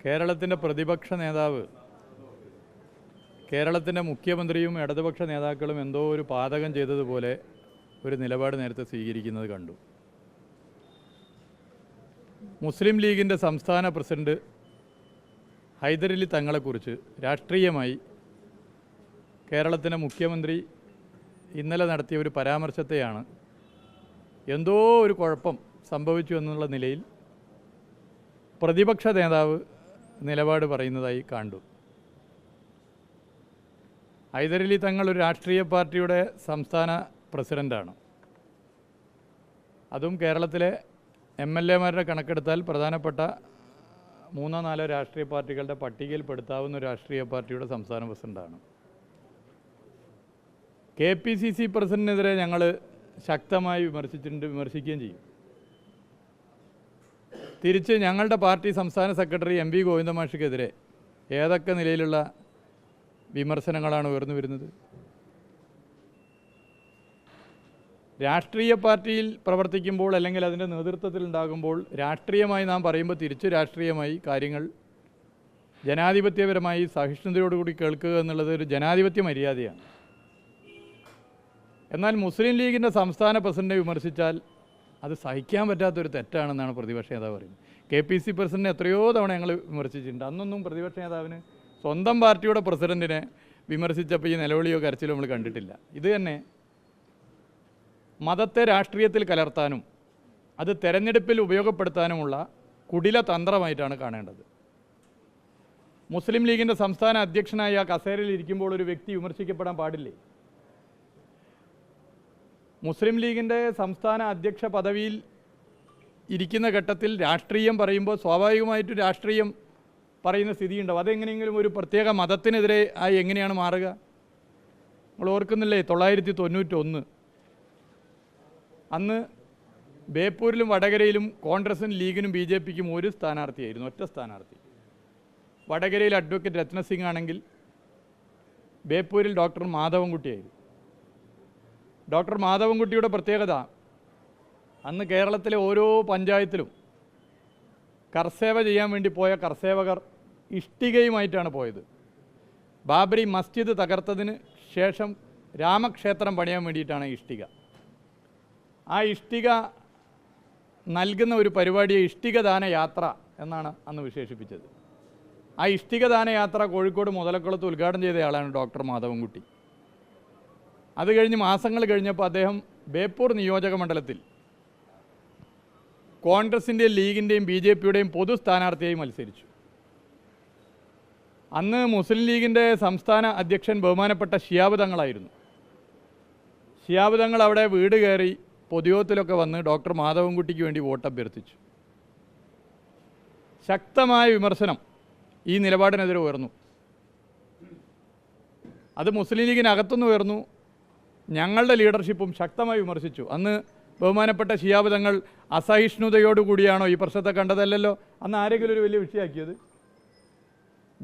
കേരളത്തിന്റെ പ്രതിപക്ഷ നേതാവ് കേരളത്തിന്റെ മുഖ്യമന്ത്രിയും ഇടതുപക്ഷ നേതാക്കളും എന്തോ ഒരു പാതകം ചെയ്തതുപോലെ ഒരു നിലപാട് നേരത്തെ സ്വീകരിക്കുന്നത് കണ്ടു. മുസ്ലിം ലീഗിന്റെ സംസ്ഥാന പ്രസിഡന്റ് ഹൈദരലി തങ്ങളെക്കുറിച്ച് രാഷ്ട്രീയമായി കേരളത്തിന്റെ മുഖ്യമന്ത്രി ഇന്നലെ നടത്തിയ ഒരു പരാമർശത്തെയാണ് എന്തോ ഒരു കുഴപ്പം സംഭവിച്ചു എന്നുള്ള നിലയിൽ പ്രതിപക്ഷ നേതാവ് നിലപാട് പറയുന്നതായി കണ്ടു. ഹൈദരലി തങ്ങൾ ഒരു രാഷ്ട്രീയ പാർട്ടിയുടെ സംസ്ഥാന പ്രസിഡന്റാണ് അതും കേരളത്തിലെ എം എൽ എമാരുടെ കണക്കെടുത്താൽ പ്രധാനപ്പെട്ട മൂന്നോ നാലോ രാഷ്ട്രീയ പാർട്ടികളുടെ പട്ടികയിൽപ്പെടുത്താവുന്ന രാഷ്ട്രീയ പാർട്ടിയുടെ സംസ്ഥാന പ്രസിഡന്റാണ് കെ പി സി സി പ്രസിഡന്റിനെതിരെ ഞങ്ങൾ ശക്തമായി വിമർശിച്ചിട്ടുണ്ട് വിമർശിക്കുകയും ചെയ്യും. തിരിച്ച് ഞങ്ങളുടെ പാർട്ടി സംസ്ഥാന സെക്രട്ടറി എം വി ഗോവിന്ദമാഷിക്കെതിരെ ഏതൊക്കെ നിലയിലുള്ള വിമർശനങ്ങളാണ് ഉയർന്നു വരുന്നത്? രാഷ്ട്രീയ പാർട്ടിയിൽ പ്രവർത്തിക്കുമ്പോൾ അല്ലെങ്കിൽ അതിന്റെ നേതൃത്വത്തിൽ ഉണ്ടാകുമ്പോൾ രാഷ്ട്രീയമായി നാം പറയുമ്പോൾ തിരിച്ച് രാഷ്ട്രീയമായി കാര്യങ്ങൾ ജനാധിപത്യപരമായി സഹിഷ്ണുതയോടുകൂടി കേൾക്കുക എന്നുള്ളത് ഒരു ജനാധിപത്യ മര്യാദയാണ്. എന്നാൽ മുസ്ലിം ലീഗിന്റെ സംസ്ഥാന പ്രസിഡന്റിനെ വിമർശിച്ചാൽ അത് സഹിക്കാൻ പറ്റാത്തൊരു തെറ്റാണെന്നാണ് പ്രതിപക്ഷ നേതാവ് പറയുന്നത്. കെ പി സി പ്രസിഡന്റിനെ എത്രയോ തവണ ഞങ്ങൾ വിമർശിച്ചിട്ടുണ്ട്. അന്നൊന്നും പ്രതിപക്ഷ നേതാവിന് സ്വന്തം പാർട്ടിയുടെ പ്രസിഡന്റിനെ വിമർശിച്ചപ്പോൾ ഈ നിലവിളിയോ കരച്ചിലോ നമ്മൾ കണ്ടിട്ടില്ല. ഇത് തന്നെ മതത്തെ രാഷ്ട്രീയത്തിൽ കലർത്താനും അത് തെരഞ്ഞെടുപ്പിൽ ഉപയോഗപ്പെടുത്താനുമുള്ള കുടില തന്ത്രമായിട്ടാണ് കാണേണ്ടത്. മുസ്ലിം ലീഗിന്റെ സംസ്ഥാന അധ്യക്ഷനായ കസേരയിൽ ഇരിക്കുമ്പോൾ ഒരു വ്യക്തി വിമർശിക്കപ്പെടാൻ പാടില്ലേ? മുസ്ലിം ലീഗിന്റെ സംസ്ഥാന അധ്യക്ഷ പദവിയിൽ ഇരിക്കുന്ന ഘട്ടത്തിൽ രാഷ്ട്രീയം പറയുമ്പോൾ സ്വാഭാവികമായിട്ട് രാഷ്ട്രീയം പറയുന്ന സ്ഥിതിയുണ്ടാവും. അതെങ്ങനെയെങ്കിലും ഒരു പ്രത്യേക മതത്തിനെതിരെ ആയി എങ്ങനെയാണ് മാറുക? നമ്മൾ ഓർക്കുന്നില്ലേ തൊള്ളായിരത്തി തൊണ്ണൂറ്റൊന്ന് അന്ന് ബേപ്പൂരിലും വടകരയിലും കോൺഗ്രസിനും ലീഗിനും ബി ജെ പിക്കും ഒരു സ്ഥാനാർത്ഥിയായിരുന്നു ഒറ്റ സ്ഥാനാർത്ഥി. വടകരയിൽ അഡ്വക്കേറ്റ് രത്നസിംഗ് ആണെങ്കിൽ ബേപ്പൂരിൽ ഡോക്ടർ മാധവൻകുട്ടിയായിരുന്നു. ഡോക്ടർ മാധവൻകുട്ടിയുടെ പ്രത്യേകത. അന്ന് കേരളത്തിലെ ഓരോ പഞ്ചായത്തിലും കർസേവ ചെയ്യാൻ വേണ്ടി പോയ കർസേവകർ ഇഷ്ടികയുമായിട്ടാണ് പോയത്. ബാബരി മസ്ജിദ് തകർത്തതിന് ശേഷം രാമക്ഷേത്രം പണിയാൻ വേണ്ടിയിട്ടാണ് ഇഷ്ടിക. ആ ഇഷ്ടിക നൽകുന്ന ഒരു പരിപാടിയെ ഇഷ്ടികദാന യാത്ര എന്നാണ് അന്ന് വിശേഷിപ്പിച്ചത്. ആ ഇഷ്ടികദാന യാത്ര കോഴിക്കോട് മുതലക്കുളത്ത് ഉദ്ഘാടനം ചെയ്തയാളാണ് ഡോക്ടർ മാധവൻകുട്ടി. അത് കഴിഞ്ഞ് മാസങ്ങൾ കഴിഞ്ഞപ്പോൾ അദ്ദേഹം ബേപ്പൂർ നിയോജക മണ്ഡലത്തിൽ കോൺഗ്രസിന്റെയും ലീഗിന്റെയും ബി ജെ പിയുടെയും പൊതു സ്ഥാനാർത്ഥിയായി മത്സരിച്ചു. അന്ന് മുസ്ലിം ലീഗിന്റെ സംസ്ഥാന അധ്യക്ഷൻ ബഹുമാനപ്പെട്ട ഷിയാബ് തങ്ങളായിരുന്നു. ഷിയാബ് തങ്ങൾ അവിടെ വീട് കയറി പൊതുയോഗത്തിലൊക്കെ വന്ന് ഡോക്ടർ മാധവൻകുട്ടിക്ക് വേണ്ടി വോട്ട് അഭ്യർത്ഥിച്ചു. ശക്തമായ വിമർശനം ഈ നിലപാടിനെതിരെ ഉയർന്നു. അത് മുസ്ലിം ലീഗിനകത്തുനിന്ന് ഉയർന്നു. ഞങ്ങളുടെ ലീഡർഷിപ്പും ശക്തമായി വിമർശിച്ചു. അന്ന് ബഹുമാനപ്പെട്ട ഷിയാബ് തങ്ങൾ അസഹിഷ്ണുതയോടുകൂടിയാണോ ഈ പ്രശ്നത്തെ കണ്ടതല്ലല്ലോ? അന്ന് ആരെങ്കിലും ഒരു വലിയ വിഷയമാക്കിയത്?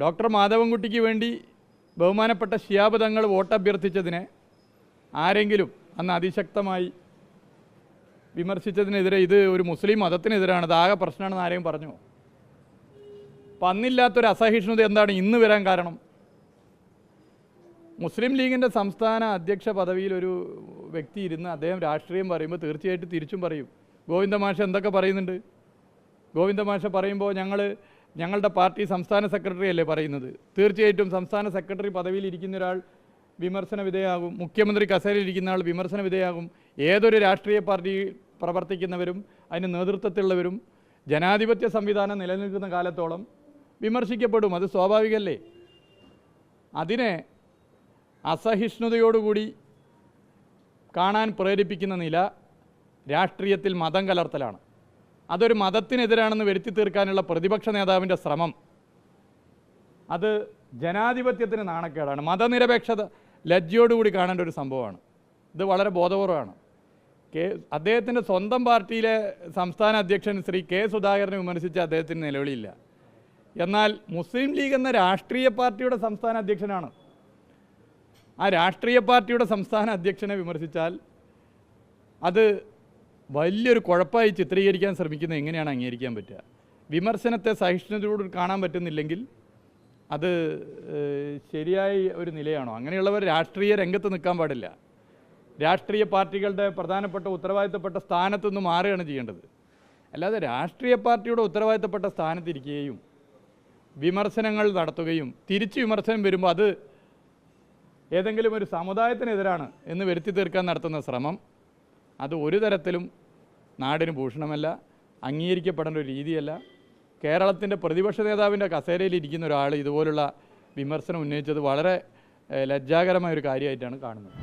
ഡോക്ടർ മാധവൻകുട്ടിക്ക് വേണ്ടി ബഹുമാനപ്പെട്ട ഷിയാബ് തങ്ങൾ വോട്ട് അഭ്യർത്ഥിച്ചതിനെ ആരെങ്കിലും അന്ന് അതിശക്തമായി വിമർശിച്ചതിനെതിരെ ഇത് ഒരു മുസ്ലിം മതത്തിനെതിരാണ് ആകെ പ്രശ്നമാണെന്ന് ആരെയും പറഞ്ഞു? അപ്പം അന്നില്ലാത്തൊരു അസഹിഷ്ണുത എന്താണ് ഇന്ന് വരാൻ കാരണം? മുസ്ലിം ലീഗിന്റെ സംസ്ഥാന അധ്യക്ഷ പദവിയിൽ ഒരു വ്യക്തി ഇരുന്ന് അദ്ദേഹം രാഷ്ട്രീയം പറയുമ്പോൾ തീർച്ചയായിട്ടും തിരിച്ചും പറയും. ഗോവിന്ദമാഷ എന്തൊക്കെ പറയുന്നുണ്ട്? ഗോവിന്ദമാഷ പറയുമ്പോൾ ഞങ്ങൾ ഞങ്ങളുടെ പാർട്ടി സംസ്ഥാന സെക്രട്ടറി അല്ലേ പറയുന്നത്. തീർച്ചയായിട്ടും സംസ്ഥാന സെക്രട്ടറി പദവിയിൽ ഇരിക്കുന്ന ഒരാൾ വിമർശന വിധേയമാകും മുഖ്യമന്ത്രി കസേരയിൽ ഇരിക്കുന്ന ആൾ വിമർശന വിധേയമാകും ഏതൊരു രാഷ്ട്രീയ പാർട്ടി പ്രവർത്തിക്കുന്നവരും അതിന് നേതൃത്വത്തിലുള്ളവരും ജനാധിപത്യ സംവിധാനം നിലനിൽക്കുന്ന കാലത്തോളം വിമർശിക്കപ്പെടും. അത് സ്വാഭാവികമല്ലേ? അതിനെ അസഹിഷ്ണുതയോടുകൂടി കാണാൻ പ്രേരിപ്പിക്കുന്ന നില രാഷ്ട്രീയത്തിൽ മതം കലർത്തലാണ്. അതൊരു മതത്തിനെതിരാണെന്ന് വരുത്തി തീർക്കാനുള്ള പ്രതിപക്ഷ നേതാവിന്റെ ശ്രമം. അത് ജനാധിപത്യത്തിന് നാണക്കേടാണ്. മതനിരപേക്ഷത ലജ്ജയോടുകൂടി കാണേണ്ട ഒരു സംഭവമാണ്. ഇത് വളരെ ബോധപൂർവമാണ്. കെ അദ്ദേഹത്തിന്റെ സ്വന്തം പാർട്ടിയിലെ സംസ്ഥാന അധ്യക്ഷൻ ശ്രീ കെ സുധാകരനെ വിമർശിച്ച അദ്ദേഹത്തിന് നിലവിളിയില്ല. എന്നാൽ മുസ്ലിം ലീഗ് എന്ന രാഷ്ട്രീയ പാർട്ടിയുടെ സംസ്ഥാന അധ്യക്ഷനാണ്. ആ രാഷ്ട്രീയ പാർട്ടിയുടെ സംസ്ഥാന അധ്യക്ഷനെ വിമർശിച്ചാൽ അത് വലിയൊരു കുഴപ്പമായി ചിത്രീകരിക്കാൻ ശ്രമിക്കുന്നത് എങ്ങനെയാണ് അംഗീകരിക്കാൻ പറ്റുക? വിമർശനത്തെ സഹിഷ്ണുതയോട് കാണാൻ പറ്റുന്നില്ലെങ്കിൽ അത് ശരിയായി ഒരു നിലയാണോ? അങ്ങനെയുള്ളവർ രാഷ്ട്രീയ രംഗത്ത് നിൽക്കാൻ പാടില്ല. രാഷ്ട്രീയ പാർട്ടികളുടെ പ്രധാനപ്പെട്ട ഉത്തരവാദിത്തപ്പെട്ട സ്ഥാനത്തൊന്നും മാറുകയാണ് ചെയ്യേണ്ടത്. അല്ലാതെ രാഷ്ട്രീയ പാർട്ടിയുടെ ഉത്തരവാദിത്തപ്പെട്ട സ്ഥാനത്തിരിക്കുകയും വിമർശനങ്ങൾ നടത്തുകയും തിരിച്ച് വിമർശനം വരുമ്പോൾ അത് ഏതെങ്കിലും ഒരു സമുദായത്തിനെതിരാണ് എന്ന് വരുത്തി തീർക്കാൻ നടത്തുന്ന ശ്രമം അത് ഒരു തരത്തിലും നാടിന് ഭൂഷണമല്ല അംഗീകരിക്കപ്പെടേണ്ട ഒരു രീതിയല്ല. കേരളത്തിന്റെ പ്രതിപക്ഷ നേതാവിന്റെ കസേരയിൽ ഇരിക്കുന്ന ഒരാൾ ഇതുപോലുള്ള വിമർശനം ഉന്നയിച്ചത് വളരെ ലജ്ജാകരമായ ഒരു കാര്യമായിട്ടാണ് കാണുന്നത്.